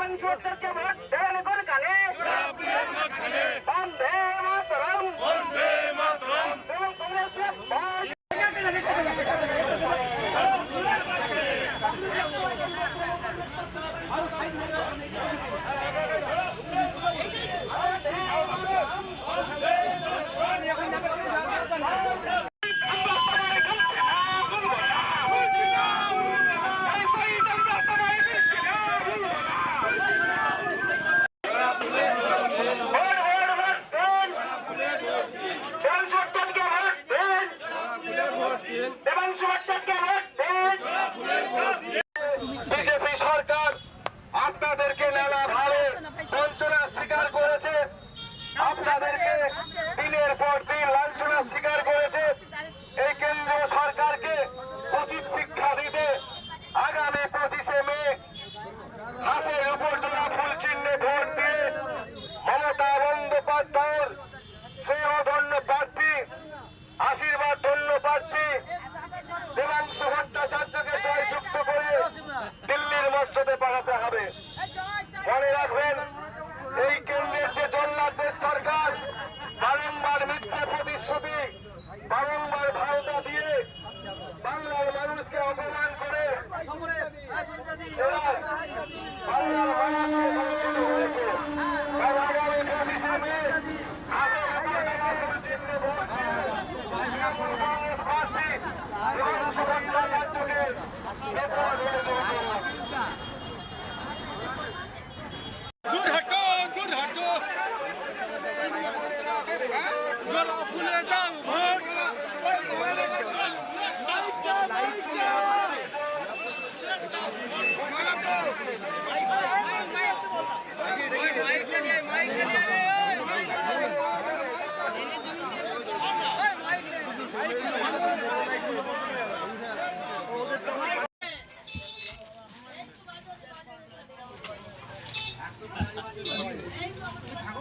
ईश्वरचर्य भगवान कौन काले वंदे मातरम वंदे मातरम एवं कांग्रेस और 抓老夫的账本。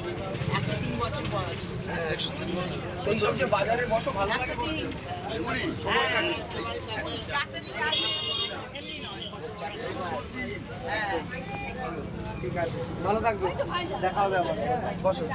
হ্যাঁ, হ্যাঁ, ঠিক আছে ভালো থাকবে হ্যাঁ। দেখা হবে আবার বসো